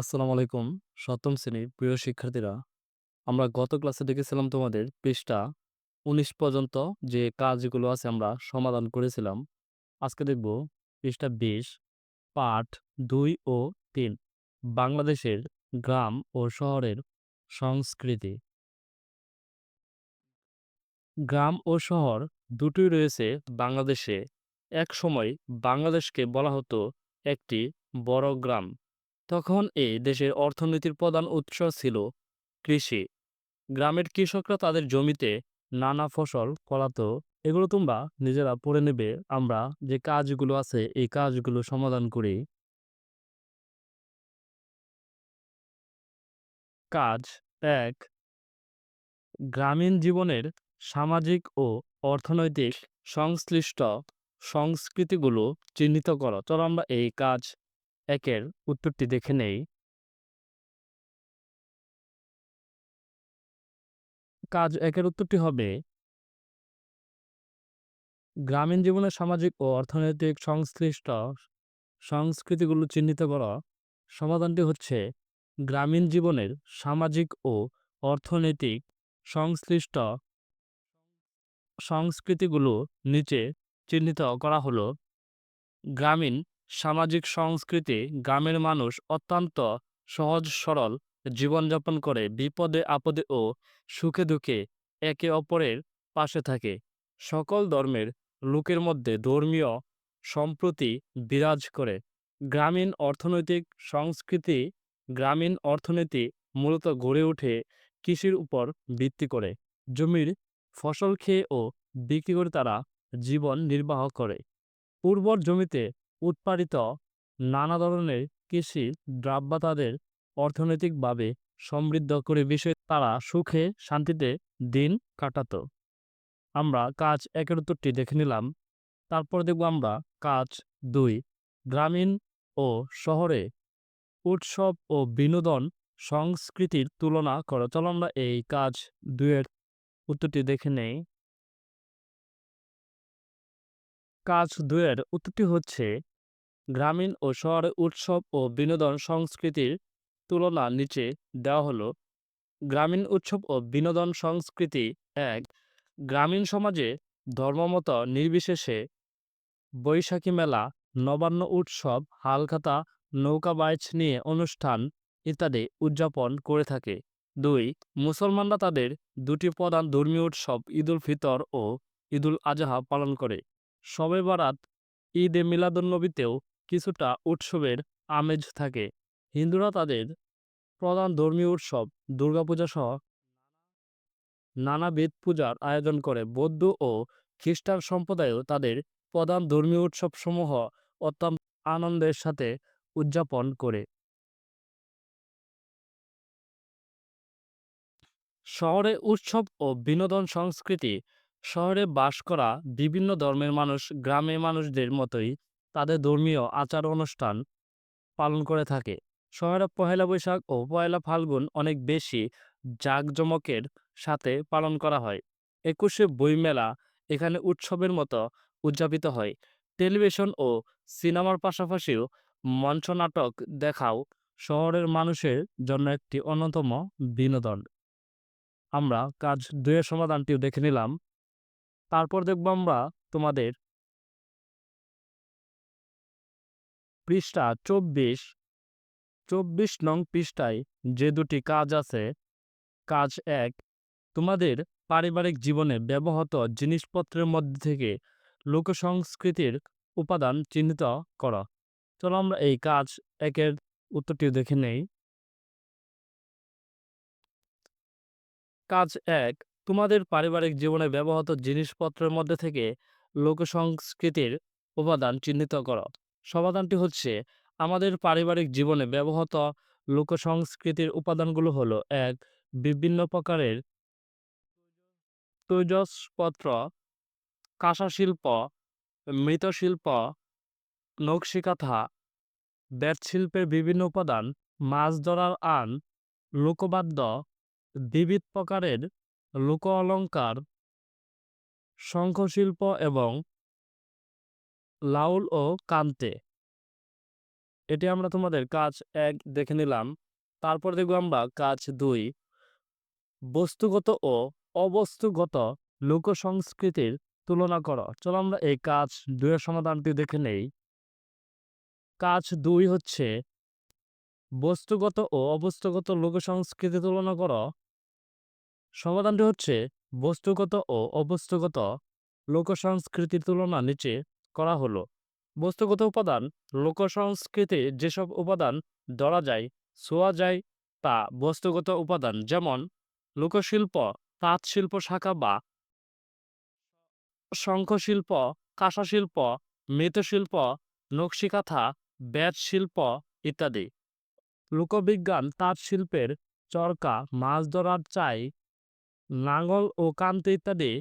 আসসালামু আলাইকুম। সপ্তম শ্রেণির প্রিয় শিক্ষার্থীরা, আমরা গত ক্লাসে দেখেছিলাম তোমাদের পৃষ্ঠা উনিশ পর্যন্ত যে কাজগুলো আছে আমরা সমাধান করেছিলাম। আজকে দেখব পৃষ্ঠা বিশ, পাঠ দুই ও তিন, বাংলাদেশের গ্রাম ও শহরের সংস্কৃতি। গ্রাম ও শহর দুটোই রয়েছে বাংলাদেশে। এক সময় বাংলাদেশকে বলা হতো একটি বড় গ্রাম। তখন এই দেশের অর্থনীতির প্রধান উৎস ছিল কৃষি। গ্রামের কৃষকরা তাদের জমিতে নানা ফসল ফলাতো এগুলো তোমরা নিজেরা পড়ে নেবে। আমরা যে কাজগুলো আছে, এই কাজগুলো সমাধান করি। কাজ এক গ্রামীণ জীবনের সামাজিক ও অর্থনৈতিক সংশ্লিষ্ট সংস্কৃতিগুলো চিহ্নিত করো। চলো আমরা এই কাজ একের উত্তরটি দেখে নেই। কাজ একের উত্তরটি হবে গ্রামীণ জীবনের সামাজিক ও অর্থনৈতিক সংশ্লিষ্ট সংস্কৃতিগুলো চিহ্নিত করা। সমাধানটি হচ্ছে গ্রামীণ জীবনের সামাজিক ও অর্থনৈতিক সংশ্লিষ্ট সংস্কৃতিগুলো নিচে চিহ্নিত করা হলো। গ্রামীণ সামাজিক সংস্কৃতি গ্রামের মানুষ অত্যন্ত সহজ সরল, জীবনযাপন করে বিপদে আপদে ও সুখে দুঃখে একে অপরের পাশে থাকে। সকল ধর্মের লোকের মধ্যে ধর্মীয় সম্প্রতি বিরাজ করে। গ্রামীণ অর্থনৈতিক সংস্কৃতি গ্রামীণ অর্থনীতি মূলত গড়ে ওঠে কৃষির উপর ভিত্তি করে। জমির ফসল খেয়ে ও বিক্রি করে তারা জীবন নির্বাহ করে। উর্বর জমিতে উৎপাদিত নানা ধরনের কৃষি দ্রব্য তাদের অর্থনৈতিকভাবে সমৃদ্ধ করে বিষয়ে তারা সুখে শান্তিতে দিন কাটাত। আমরা কাজ একের উত্তরটি দেখে নিলাম। তারপর দেখব আমরা কাজ দুই, গ্রামীণ ও শহরে উৎসব ও বিনোদন সংস্কৃতির তুলনা করো। চলো আমরা এই কাজ দুয়ের উত্তরটি দেখে নেই। কাজ দুয়ের উত্তরটি হচ্ছে গ্রামীণ ও শহরে উৎসব ও বিনোদন সংস্কৃতির তুলনা নিচে দেওয়া হলো। গ্রামীণ উৎসব ও বিনোদন সংস্কৃতি এক। গ্রামীণ সমাজে ধর্মমত নির্বিশেষে বৈশাখী মেলা, নবান্ন উৎসব, হালখাতা, নৌকা বাইচ নিয়ে অনুষ্ঠান ইত্যাদি উদযাপন করে থাকে। দুই, মুসলমানরা তাদের দুটি প্রধান ধর্মীয় উৎসব ঈদুল ফিতর ও ঈদুল আজহা পালন করে। শবে বারাত, ঈদে মিলাদুন্নবীতেও কিছুটা উৎসবের আমেজ থাকে। হিন্দুরা তাদের প্রধান ধর্মীয় উৎসব দুর্গাপূজা সহ নানাবিধ পূজার আয়োজন করে। বৌদ্ধ ও খ্রিস্টান সম্প্রদায়ও তাদের প্রধান ধর্মীয় উৎসবসমূহ অত্যন্ত আনন্দের সাথে উদযাপন করে। শহরে উৎসব ও বিনোদন সংস্কৃতি শহরে বাস করা বিভিন্ন ধর্মের মানুষ গ্রামে মানুষদের মতোই তাদের ধর্মীয় আচার অনুষ্ঠান পালন করে থাকে। শহরে পহেলা বৈশাখ ও পয়লা ফাল্গুন অনেক বেশি জাঁকজমকের সাথে পালন করা হয়। একুশে বইমেলা এখানে উৎসবের মতো উদযাপিত হয়। টেলিভিশন ও সিনেমার পাশাপাশিও মঞ্চ নাটক দেখাও শহরের মানুষের জন্য একটি অন্যতম বিনোদন। আমরা কাজ দুয়ের সমাধানটিও দেখে নিলাম। তারপর দেখব আমরা তোমাদের পৃষ্ঠা চব্বিশ চব্বিশ নং পৃষ্ঠায় যে দুটি কাজ আছে। কাজ এক, তোমাদের পারিবারিক জীবনে ব্যবহৃত জিনিসপত্রের মধ্যে থেকে লোকসংস্কৃতির উপাদান চিহ্নিত করা। চলো আমরা এই কাজ একের উত্তরটিও দেখে নেই। কাজ এক তোমাদের পারিবারিক জীবনে ব্যবহৃত জিনিসপত্রের মধ্যে থেকে লোকসংস্কৃতির উপাদান চিহ্নিত করো। সমাধানটি হচ্ছে, আমাদের পারিবারিক জীবনে ব্যবহৃত লোকসংস্কৃতির উপাদানগুলো হলো, এক, বিভিন্ন প্রকারের তৈজসপত্র কাঁসা শিল্প মৃৎশিল্প, নকশিকাঁথা, বেতশিল্পের বিভিন্ন উপাদান, মাছ ধরার আন, লোকবাদ্য বিবিধ প্রকারের লোক অলঙ্কার শঙ্খশিল্প এবং লাউল ও কান্তে। এটি আমরা তোমাদের কাজ এক দেখে নিলাম। তারপর দেখব আমরা কাজ দুই। বস্তুগত ও অবস্তুগত লোক সংস্কৃতির তুলনা করো। চলো আমরা এই কাজ দুইয়ের সমাধানটি দেখে নেই। কাজ দুই হচ্ছে বস্তুগত ও অবস্তুগত লোক সংস্কৃতি তুলনা করো। সমাধানটি হচ্ছে বস্তুগত ও অবস্তুগত লোকসংস্কৃতির তুলনা নিচে করা হলো। বস্তুগত উপাদান লোক সংস্কৃতির যেসব উপাদান ধরা যায়, ছোঁয়া যায় তা বস্তুগত উপাদান যেমন লোকশিল্প তাঁত শিল্প শাখা বা শঙ্খশিল্প, কাঁসাশিল্প, মৃৎশিল্প, নকশিকাথা বেত শিল্প ইত্যাদি। লোকবিজ্ঞান তাঁত শিল্পের চরকা, মাছ ধরার চাই নাঙল ও কান্তি ইত্যাদি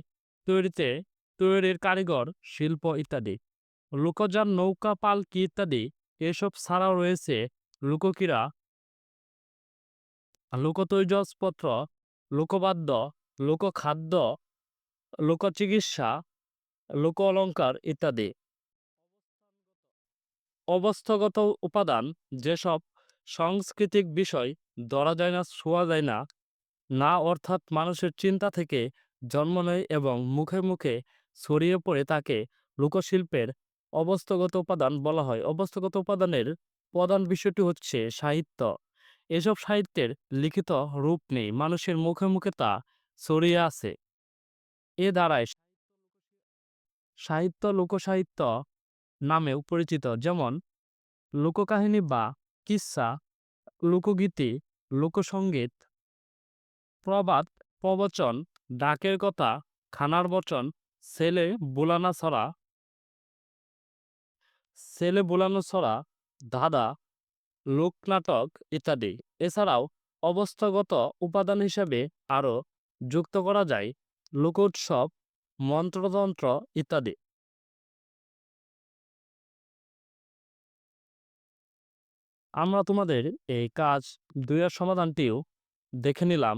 তৈরিতে তৈরির কারিগর, শিল্প ইত্যাদি। লোকযান, নৌকা, পালকি ইত্যাদি এসব ছাড়াও রয়েছে লোকক্রীড়া লোকতৈজসপত্র, লোকবাদ্য, লোকখাদ্য, লোকচিকিৎসা লোক অলঙ্কার ইত্যাদি। অবস্থাগত উপাদান যেসব সাংস্কৃতিক বিষয় ধরা যায় না, ছোঁয়া যায় না না অর্থাৎ মানুষের চিন্তা থেকে জন্ম নেয় এবং মুখে মুখে ছড়িয়ে পড়ে তাকে লোকশিল্পের অবস্থগত উপাদান বলা হয়। অবস্থগত উপাদানের প্রধান বিষয়টি হচ্ছে সাহিত্য। এসব সাহিত্যের লিখিত রূপ নেই, মানুষের মুখে মুখে তা ছড়িয়ে আছে। এ দ্বারায় সাহিত্য লোকসাহিত্য নামেও পরিচিত, যেমন লোককাহিনী বা কিস্সা লোকগীতি লোকসঙ্গীত প্রবাদ, প্রবচন, ডাকের কথা, খানার বচন, ছেলে বোলানা ছড়া। ছেলে বোলানো ছড়া ধাঁধা লোকনাটক ইত্যাদি। এছাড়াও অবস্থাগত উপাদান হিসেবে আরও যুক্ত করা যায়, লোকোৎসব, মন্ত্রতন্ত্র ইত্যাদি। আমরা তোমাদের এই কাজ দুইয়ের সমাধানটিও দেখে নিলাম।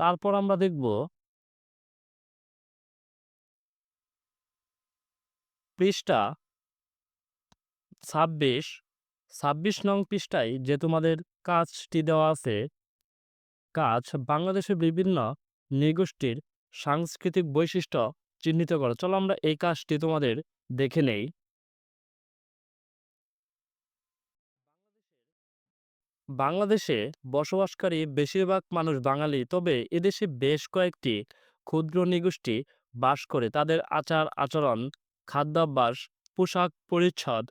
তারপর আমরা দেখব পৃষ্ঠা ছাব্বিশ ছাব্বিশ নং পৃষ্ঠায় যে তোমাদের কাজটি দেওয়া আছে, কাজ বাংলাদেশের বিভিন্ন নৃগোষ্ঠীর সাংস্কৃতিক বৈশিষ্ট্য চিহ্নিত করো। চলো আমরা এই কাজটি তোমাদের দেখে নেই। বাংলাদেশে বসবাসকারী বেশিরভাগ মানুষ বাঙালি, তবে এদেশে বেশ কয়েকটি ক্ষুদ্র নিগোষ্ঠী বাস করে। তাদের আচার আচরণ, খাদ্যাভ্যাস, পোশাক পরিচ্ছদ,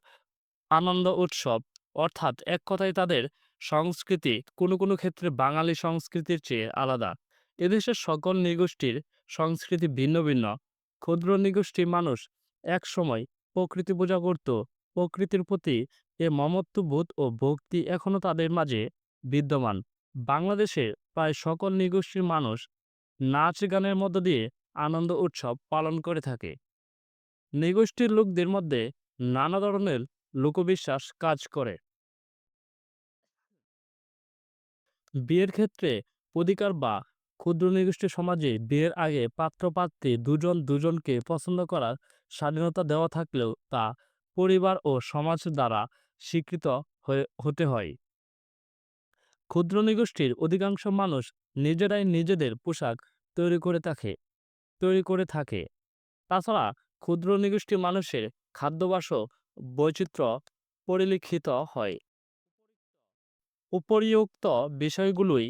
আনন্দ উৎসব, অর্থাৎ এক কথায় তাদের সংস্কৃতি কোনো কোনো ক্ষেত্রে বাঙালি সংস্কৃতির চেয়ে আলাদা। এদেশের সকল নৃগোষ্ঠীর সংস্কৃতি ভিন্ন ভিন্ন। ক্ষুদ্র নৃগোষ্ঠীর মানুষ এক সময় প্রকৃতি পূজা করত। প্রকৃতির প্রতি এ মমত্ববোধ ও ভক্তি এখনও তাদের মাঝে বিদ্যমান। বাংলাদেশের প্রায় সকল নিগোষ্ঠীর মানুষ নাচ গানের মধ্য দিয়ে আনন্দ উৎসব পালন করে থাকে। নিগোষ্ঠীর লোকদের মধ্যে নানা ধরনের লোকবিশ্বাস কাজ করে। বিয়ের ক্ষেত্রে অধিকার বা ক্ষুদ্র নৃগোষ্ঠী সমাজে বিয়ের আগে পাত্রপাত্রী দুজন দুজনকে পছন্দ করার স্বাধীনতা দেওয়া থাকলেও তা পরিবার ও সমাজ দ্বারা হয়ে, হতে হয়। ক্ষুদ্র নৃগোষ্ঠীর অধিকাংশ মানুষ নিজেরাই নিজেদের পোশাক তৈরি করে থাকে, তৈরি করে থাকে। তাছাড়া ক্ষুদ্র নৃগোষ্ঠীর মানুষের খাদ্যাভ্যাসও বৈচিত্র্য পরিলক্ষিত হয়। উপরিউক্ত বিষয়গুলোই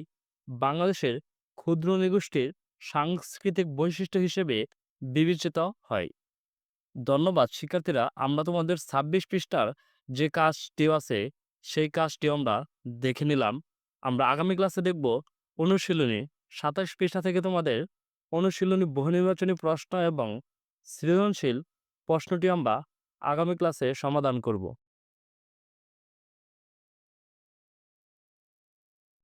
বাংলাদেশের ক্ষুদ্র নৃগোষ্ঠীর সাংস্কৃতিক বৈশিষ্ট্য হিসেবে বিবেচিত হয়। ধন্যবাদ, শিক্ষার্থীরা, আমরা তোমাদের ছাব্বিশ পৃষ্ঠার যে কাজটিও আছে, সেই কাজটি আমরা দেখে নিলাম। আমরা আগামী ক্লাসে দেখব অনুশীলনী, সাতাশ পৃষ্ঠা থেকে তোমাদের অনুশীলনী বহুনির্বাচনী প্রশ্ন এবং সৃজনশীল প্রশ্নটি আমরা আগামী ক্লাসে সমাধান করব।